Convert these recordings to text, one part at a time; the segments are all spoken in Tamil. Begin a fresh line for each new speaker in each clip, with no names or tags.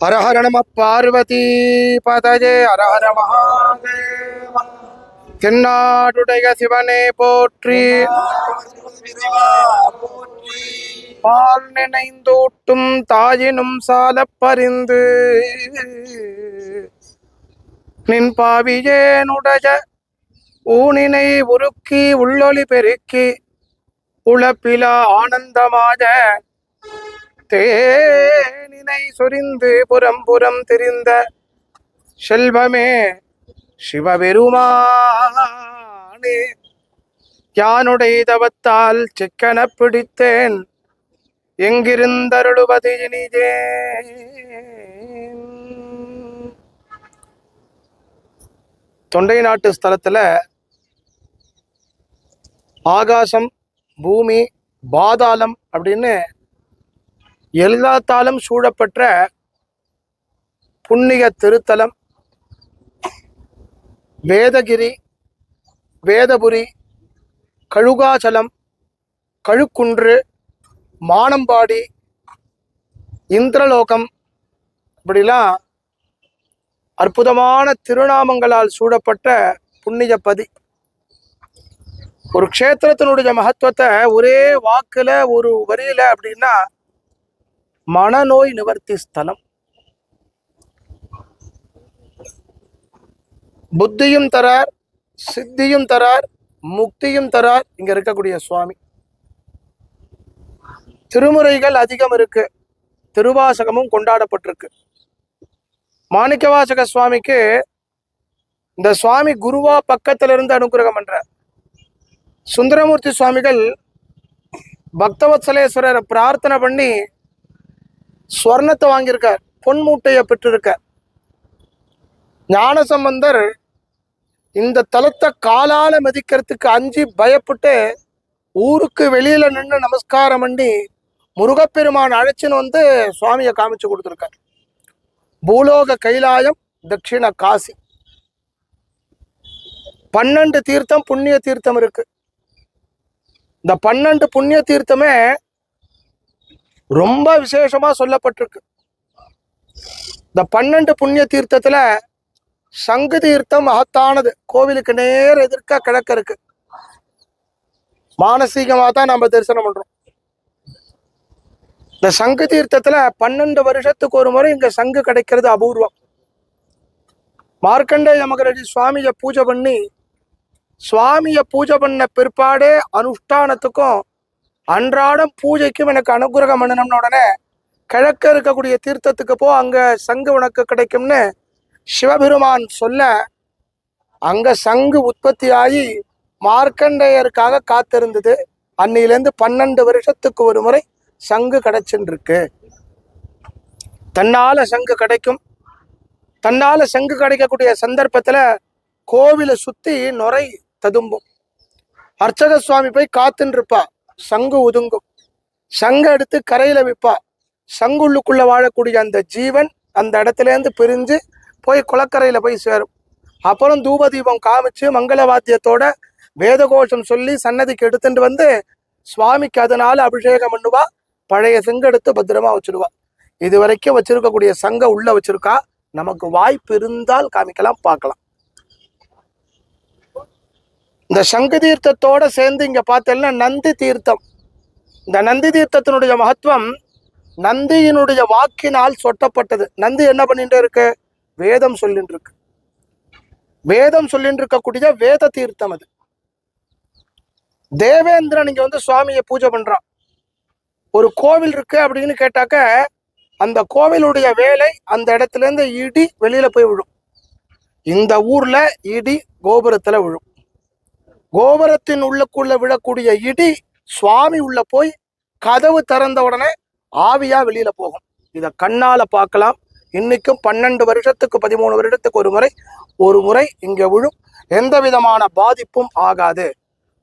ஹரஹர நம பார்வதி பதஜே ஹரஹர மகாதேவ தென்னாடுடைய சிவனே போற்றி பால் நினைந்தூட்டும் தாயினும் சால பறிந்து நின் பாவியேனுடைய ஊனினை உருக்கி உள்ளொளி பெருக்கி உழப்பில ஆனந்தமாக தேனினை சொரிந்து புறம் புறம் திரிந்த செல்வமே சிவபெருமானே. யானுடைய தவத்தால் சிக்கன பிடித்தேன். எங்கிருந்தருளுவது இனிதே. தொண்டை நாட்டு ஸ்தலத்தில் ஆகாசம் பூமி பாதாளம் அப்படின்னு எல்லாத்தாலும் சூழப்பெற்ற புண்ணிய திருத்தலம். வேதகிரி வேதபுரி கழுகாச்சலம் கழுக்குன்று மானம்பாடி இந்திரலோகம் இப்படிலாம் அற்புதமான திருநாமங்களால் சூழப்பட்ட புண்ணிய பதி. ஒரு க்ஷேத்திரத்தினுடைய மகத்துவத்தை ஒரே வாக்கில் ஒரு வரியில் அப்படின்னா மனநோய் நிவர்த்தி ஸ்தலம். புத்தியும் தரார் சித்தியும் தரார் முக்தியும் தரார் இங்க இருக்கக்கூடிய சுவாமி. திருமுறைகள் அதிகம் இருக்கு. திருவாசகமும் கொண்டாடப்பட்டிருக்கு. மாணிக்கவாசக சுவாமிக்கு இந்த சுவாமி குருவா பக்கத்துல இருந்து அனுகிரகம் பண்றார் சுந்தரமூர்த்தி சுவாமிகள் பக்தவத்சலேஸ்வரரை பிரார்த்தனை பண்ணி ஸ்வர்ணத்தை வாங்கியிருக்கார் பொன் மூட்டையை பெற்றிருக்கார். ஞானசம்பந்தர் இந்த தலத்தை காலால மதிக்கிறதுக்கு அஞ்சு பயப்பட்டு ஊருக்கு வெளியில நின்று நமஸ்காரம் பண்ணி முருகப்பெருமான் அழைச்சின்னு வந்து சுவாமியை காமிச்சு கொடுத்துருக்கார். பூலோக கைலாயம் தட்சிண காசி. பன்னெண்டு தீர்த்தம் புண்ணிய தீர்த்தம் இருக்கு. இந்த பன்னெண்டு புண்ணிய தீர்த்தமே ரொம்ப விசேஷமாக சொல்லப்பட்டிருக்கு. இந்த பன்னெண்டு புண்ணிய தீர்த்தத்தில் சங்கு தீர்த்தம் மகத்தானது. கோவிலுக்கு நேர் எதிர்க்க கிழக்க இருக்கு. மானசீகமாக தான் நம்ம தரிசனம் பண்ணுறோம் இந்த சங்கு தீர்த்தத்தில் பன்னெண்டு வருஷத்துக்கு ஒரு முறை இங்கே சங்கு கிடைக்கிறது அபூர்வம். மார்க்கண்டேய மகரஜி சுவாமியை பூஜை பண்ணி சுவாமியை பூஜை பண்ண பிற்பாடே அனுஷ்டானத்துக்கும் அன்றாடம் பூஜைக்கும் எனக்கு அனுகிரகம் பண்ணணும்னு உடனே கிழக்க இருக்கக்கூடிய தீர்த்தத்துக்கு போ அங்கே சங்கு உனக்கு கிடைக்கும்னு சிவபெருமான் சொல்ல அங்கே சங்கு உற்பத்தி ஆகி மார்க்கண்டேயருக்காக காத்திருந்தது. அன்னையிலேருந்து பன்னெண்டு வருஷத்துக்கு ஒரு முறை சங்கு கிடைச்சுன்னு தன்னால் சங்கு கிடைக்கும். தன்னால் சங்கு கிடைக்கக்கூடிய சந்தர்ப்பத்தில் கோவிலை சுற்றி நுரை ததும்பும். அர்ச்சக சுவாமி போய் காத்துன்னு இருப்பா சங்கு ஒதுங்கும். சங்கு எடுத்து கரையில விற்பா சங்குள்ளுக்குள்ள வாழக்கூடிய அந்த ஜீவன் அந்த இடத்துலேருந்து பிரிஞ்சு போய் குளக்கரையில் போய் சேரும். அப்புறம் தூப தீபம் காமிச்சு மங்கள வாத்தியத்தோட வேத கோஷம் சொல்லி சன்னதிக்கு எடுத்துட்டு வந்து சுவாமிக்கு அதனால அபிஷேகம் பண்ணுவா. பழைய சங்கு எடுத்து பத்திரமா வச்சிருவா. இது வரைக்கும் வச்சிருக்கக்கூடிய சங்க உள்ள வச்சிருக்கா. நமக்கு வாய்ப்பு இருந்தால் காமிக்கலாம் பார்க்கலாம். இந்த சங்கு தீர்த்தத்தோடு சேர்ந்து இங்கே பார்த்தேன்னா நந்தி தீர்த்தம். இந்த நந்தி தீர்த்தத்தினுடைய மகத்துவம் நந்தியினுடைய வாக்கினால் சொட்டப்பட்டது. நந்தி என்ன பண்ணிட்டு இருக்கு? வேதம் சொல்லிட்டு இருக்கு. வேதம் சொல்லிட்டு இருக்கக்கூடிய வேத தீர்த்தம் அது. தேவேந்திரன் இங்க வந்து சுவாமியை பூஜை பண்றான். ஒரு கோவில் இருக்கு அப்படின்னு கேட்டாக்க அந்த கோவிலுடைய வேலை அந்த இடத்துல இருந்து இடி வெளியில போய் விழும். இந்த ஊர்ல இடி கோபுரத்துல விழும். கோபுரத்தின் உள்ளக்குள்ள விழக்கூடிய இடி சுவாமி உள்ள போய் கதவு திறந்த உடனே ஆவியா வெளியில போகும். இதை கண்ணால பார்க்கலாம். இன்னைக்கும் பன்னெண்டு வருஷத்துக்கு பதிமூணு வருடத்துக்கு ஒரு முறை ஒரு முறை இங்க விழும். எந்த விதமான பாதிப்பும் ஆகாது.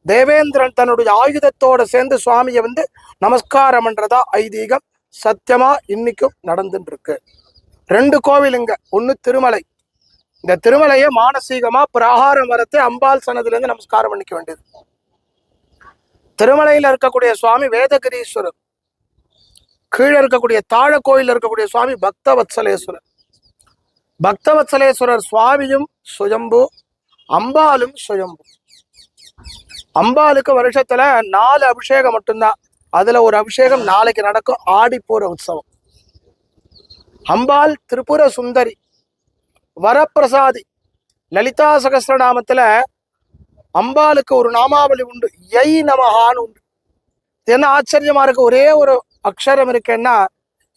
தேவேந்திரன் தன்னுடைய ஆயுதத்தோட சேர்ந்து சுவாமியை வந்து நமஸ்காரம் என்றதா ஐதீகம் சத்தியமா இன்னைக்கும் நடந்துட்டு இருக்கு. ரெண்டு கோவில் இங்க ஒன்று திருமலை. இந்த திருமலையை மானசீகமா பிரகாரம் வரத்தை அம்பாள் சனதுல இருந்து நமஸ்காரம் பண்ணிக்க வேண்டியது. திருமலையில இருக்கக்கூடிய சுவாமி வேதகிரீஸ்வரர். கீழே இருக்கக்கூடிய தாழ கோயில் இருக்கக்கூடிய சுவாமி பக்தவத்சலேஸ்வரர். பக்தவத்சலேஸ்வரர் சுவாமியும் சுயம்பு அம்பாலும் சுயம்பு. அம்பாளுக்கு வருஷத்துல நாலு அபிஷேகம் மட்டும்தான். அதுல ஒரு அபிஷேகம் நாளைக்கு நடக்கும். ஆடிப்பூர உற்சவம். அம்பாள் திரிபுர சுந்தரி வரப்பிரசாதி. லலிதா சகசிரநாமத்தில் அம்பாளுக்கு ஒரு நாமாவளி உண்டு. எய் நமஹான்னு உண்டு. என்ன ஆச்சரியமா இருக்கு? ஒரே ஒரு அக்ஷரம் இருக்குன்னா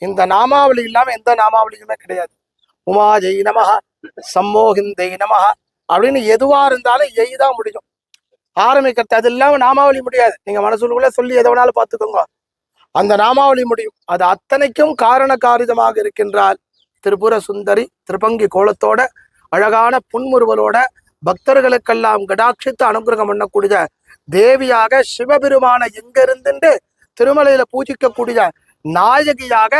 இந்த நாமாவளி இல்லாமல் எந்த நாமாவளியுமே கிடையாது. உமா ஜெய் நமஹ சம்மோகிந்தை நமஹ அப்படின்னு எதுவா இருந்தாலும் எய் தான் முடியும். ஆரம்பிக்கிறது அது இல்லாம நாமாவளி முடியாது. நீங்க மனசுக்குள்ள சொல்லி எதை வேணாலும் பார்த்துக்கோங்க. அந்த நாமாவளி முடியும். அது அத்தனைக்கும் காரண காரிதமாக இருக்கின்றால் திரிபுர சுந்தரி திருப்பங்கி கோலத்தோட அழகான புன்முறுவலோட பக்தர்களுக்கெல்லாம் கடாட்சித்து அனுகிரகம் பண்ணக்கூடிய தேவியாக சிவபெருமான எங்கிருந்துட்டு திருமலையில பூஜிக்கக்கூடிய நாயகியாக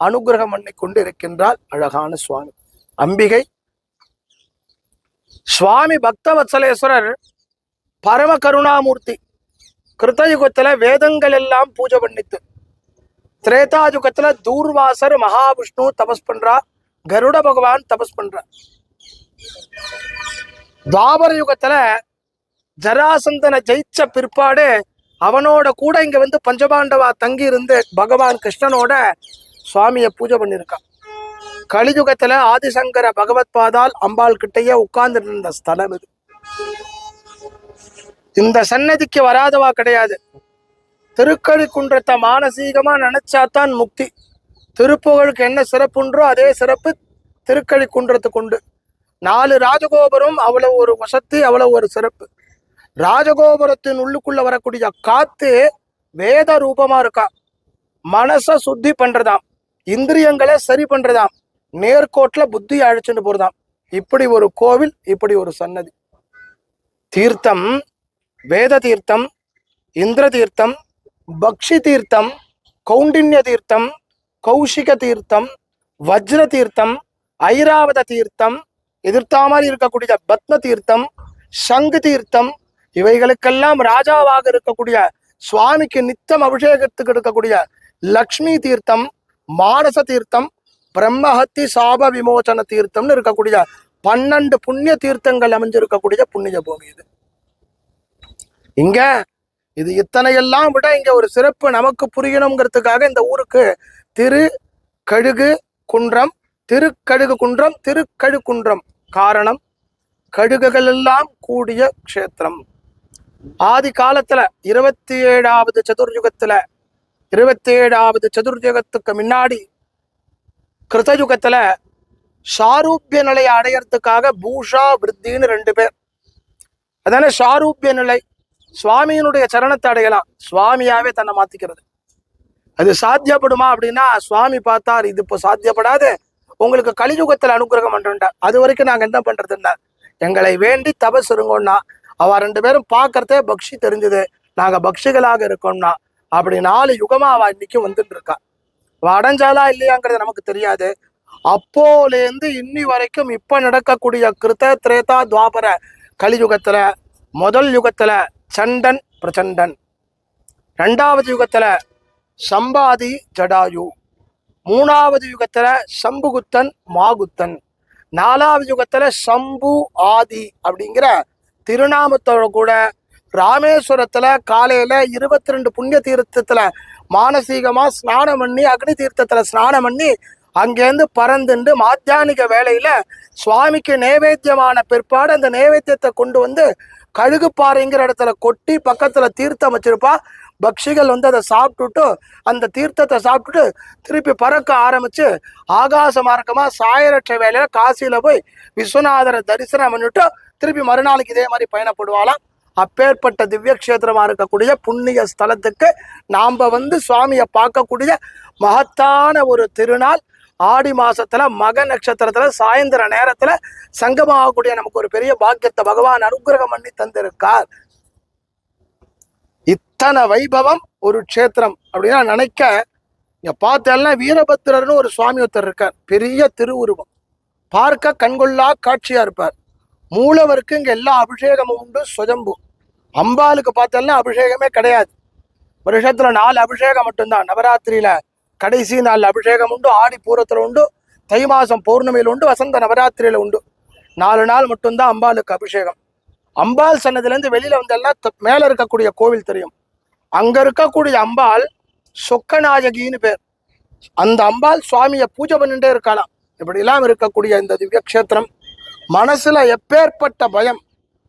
அனுகிரகம் பண்ணி கொண்டு இருக்கின்றார் அழகான சுவாமி. அம்பிகை. சுவாமி பக்தவத்சலேஸ்வரர் பரம கருணாமூர்த்தி கிருத்தயுகத்துல வேதங்கள் எல்லாம் பூஜை பண்ணித்து திரேதாயுகத்துல தூர்வாசர் மகாவிஷ்ணு தபஸ் பண்றா. கருட பகவான் தபஸ் பண்றா துவாபர யுகத்துல ஜராசந்தனை ஜெயிச்ச பிற்பாடு அவனோட கூட இங்க வந்து பஞ்சபாண்டவா தங்கி இருந்து பகவான் கிருஷ்ணனோட சுவாமியை பூஜை பண்ணியிருக்கான். கலியுகத்துல ஆதிசங்கர பகவத் பாதால் அம்பாள் கிட்டயே உட்கார்ந்துட்டு இருந்த ஸ்தலம் இது. இந்த சன்னதிக்கு வராதவா கிடையாது. திருக்கழி குன்றத்தை மானசீகமா நினைச்சாதான் முக்தி. திருப்புகழுக்கு என்ன சிறப்புன்றோ அதே சிறப்பு திருக்கழி குன்றத்துக்கு உண்டு. நாலு ராஜகோபுரம் அவ்வளவு ஒரு வசதி அவ்வளவு ஒரு சிறப்பு. ராஜகோபுரத்தின் உள்ளுக்குள்ள வரக்கூடிய காத்து வேத ரூபமா இருக்கா? மனசை சுத்தி பண்றதாம். இந்திரியங்களை சரி பண்றதாம். நேர்கோட்டில் புத்தி அழைச்சிட்டு போறதாம். இப்படி ஒரு கோவில் இப்படி ஒரு சன்னதி. தீர்த்தம் வேத தீர்த்தம் இந்திர தீர்த்தம் பக்ஷி தீர்த்தம் கௌண்டின்ய தீர்த்தம் கௌஷிக தீர்த்தம் வஜ்ர தீர்த்தம் ஐராவத தீர்த்தம் எதிர்த்தா மாதிரி இருக்கக்கூடிய பத்ம தீர்த்தம் சங்கு தீர்த்தம் இவைகளுக்கெல்லாம் ராஜாவாக இருக்கக்கூடிய சுவாமிக்கு நித்தம் அபிஷேகத்துக்கு இருக்கக்கூடிய லக்ஷ்மி தீர்த்தம் மானச தீர்த்தம் பிரம்மஹத்தி சாப விமோசன தீர்த்தம்னு இருக்கக்கூடிய பன்னெண்டு புண்ணிய தீர்த்தங்கள் அமைஞ்சிருக்கக்கூடிய புண்ணிய பூமி இது. இங்க இது இத்தனையெல்லாம் விட இங்க ஒரு சிறப்பு நமக்கு புரியணுங்கிறதுக்காக இந்த ஊருக்கு திரு கழுகு குன்றம் திருக்கழுகு குன்றம் திருக்கழுகுன்றம் காரணம் கழுகுகள் எல்லாம் கூடிய க்ஷேத்திரம். ஆதி காலத்துல இருபத்தி ஏழாவது சதுர்யுகத்துல இருபத்தி ஏழாவது சதுர்யுகத்துக்கு முன்னாடி கிருதயுகத்துல சாரூபிய நிலையை அடையறதுக்காக பூஷா விருத்தின்னு ரெண்டு பேர். அதானே சாரூபிய நிலை. சுவாமியினுடைய சரணத்தை அடையலாம். சுவாமியாவே தன்னை மாத்திக்கிறது. அது சாத்தியப்படுமா அப்படின்னா சுவாமி பார்த்தார் இது இப்போ சாத்தியப்படாது. உங்களுக்கு கலியுகத்துல அனுகிரகம் பண்றேன்டா அது வரைக்கும் நாங்கள் என்ன பண்ணுறதுன்னா எங்களை வேண்டி தபஸ் இருங்கோன்னா ரெண்டு பேரும் பார்க்கறதே பக்ஷி தெரிஞ்சுது. நாங்கள் பக்ஷிகளாக இருக்கோம்னா அப்படி நாலு யுகமாக அவள் இன்றைக்கும் வந்துட்டு இருக்கா அவள் அடைஞ்சாலா இல்லையாங்கிறது நமக்கு தெரியாது. அப்போலேருந்து இன்னி வரைக்கும் இப்போ நடக்கக்கூடிய கிருத்த திரேதா துவாபர கலியுகத்தில் முதல் யுகத்தில் சண்டன் பிரச்சண்டன் ரெண்டாவது யுகத்தில் சம்பாதி ஜடாயு. மூணாவது யுகத்துல சம்புகுத்தன் மாகுத்தன் நாலாவது யுகத்துல சம்பு ஆதி அப்படிங்கிற திருநாமத்தோட கூட ராமேஸ்வரத்துல காலையில இருபத்தி ரெண்டு புண்ணிய தீர்த்தத்துல மானசீகமா ஸ்நானம் பண்ணி அக்னி தீர்த்தத்துல ஸ்நானம் பண்ணி அங்கேருந்து பறந்துண்டு மாத்தியானிக வேலையில சுவாமிக்கு நைவேத்தியமான பிற்பாடு அந்த நைவேத்தியத்தை கொண்டு வந்து கழுகுப்பாறைங்கிற இடத்துல கொட்டி பக்கத்துல தீர்த்தம் வச்சிருப்பா. பக்ஷிகள் வந்து அதை சாப்பிட்டுட்டு அந்த தீர்த்தத்தை சாப்பிட்டுட்டு திருப்பி பறக்க ஆரம்பித்து ஆகாச மார்க்கமாக சாயரற்ற வேலையில் காசியில் போய் விஸ்வநாதரை தரிசனம் பண்ணிட்டு திருப்பி மறுநாளைக்கு இதே மாதிரி பயணப்படுவாளாம். அப்பேற்பட்ட திவ்ய கஷேத்திரமா இருக்கக்கூடிய புண்ணிய ஸ்தலத்துக்கு நாம் வந்து சுவாமியை பார்க்கக்கூடிய மகத்தான ஒரு திருநாள். ஆடி மாதத்தில் மக நட்சத்திரத்தில் சாயந்தர நேரத்தில் சங்கமாகக்கூடிய நமக்கு ஒரு பெரிய பாக்கியத்தை பகவான் அனுகிரகம் பண்ணி தந்திருக்கார். இத்தனை வைபவம் ஒரு க்ஷேத்திரம் அப்படின்னா நினைக்க இங்கே பார்த்தேன்னா வீரபத்திரர்னு ஒரு சுவாமி ஒருத்தர் இருக்கார். பெரிய திருவுருவம். பார்க்க கண்கொள்ளா காட்சியாக இருப்பார். மூலவருக்கு இங்கே எல்லா அபிஷேகமும் உண்டு சுஜம்பு. அம்பாளுக்கு பார்த்தேன்னா அபிஷேகமே கிடையாது. வருஷத்தில் நாலு அபிஷேகம் மட்டும்தான். நவராத்திரியில் கடைசி நாள் அபிஷேகம் உண்டு ஆடி பூரத்தில் உண்டு தை மாதம் பௌர்ணமியில் உண்டு வசந்த நவராத்திரியில் உண்டு. நாலு நாள் மட்டும்தான் அம்பாளுக்கு அபிஷேகம். அம்பாள் சன்னதிலேருந்து வெளியில் வந்தெல்லாம் மேலே இருக்கக்கூடிய கோவில் தெரியும். அங்க இருக்கக்கூடிய அம்பாள் சொக்கநாயகின்னு பேர். அந்த அம்பாள் சுவாமியை பூஜை பண்ணிட்டே இருக்கலாம் இப்படிலாம் இருக்கக்கூடிய இந்த திவ்ய க்ஷேத்திரம் மனசுல எப்பேற்பட்ட பயம்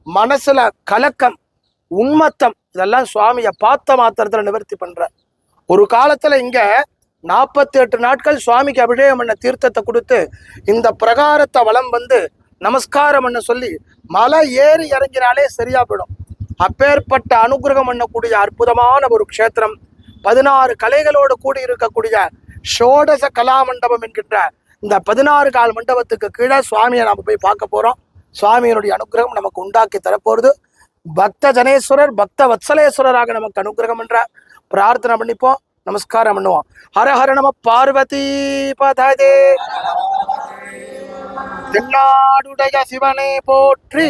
மனசுல கலக்கம் உண்மத்தம் இதெல்லாம் சுவாமியை பார்த்த மாத்திரத்துல நிவர்த்தி பண்ற. ஒரு காலத்துல இங்க நாற்பத்தி எட்டு நாட்கள் சுவாமிக்கு அபிஷேகம் பண்ண தீர்த்தத்தை கொடுத்து இந்த பிரகாரத்தை வளம் வந்து நமஸ்காரம் பண்ண சொல்லி மலை ஏறி இறங்கினாலே சரியா போயிடும். அப்பேற்பட்ட அனுகிரகம் பண்ணக்கூடிய அற்புதமான ஒரு க்ஷேத்திரம். பதினாறு கலைகளோடு கூடி இருக்கக்கூடிய ஷோடச கலா மண்டபம் என்கின்ற இந்த பதினாறு கால் மண்டபத்துக்கு கீழே சுவாமியை நாம் போய் பார்க்க போகிறோம் சுவாமியினுடைய அனுகிரகம் நமக்கு உண்டாக்கி தரப்போகிறது பக்த ஜனேஸ்வரர் பக்த வத்சலேஸ்வரராக நமக்கு அனுகிரகம் என்ற பிரார்த்தனை பண்ணிப்போம். நமஸ்காரம் பண்ணுவோம். ஹர ஹர நம பார்வதி பததே. தென்னாடுடைய சிவனே போற்றி.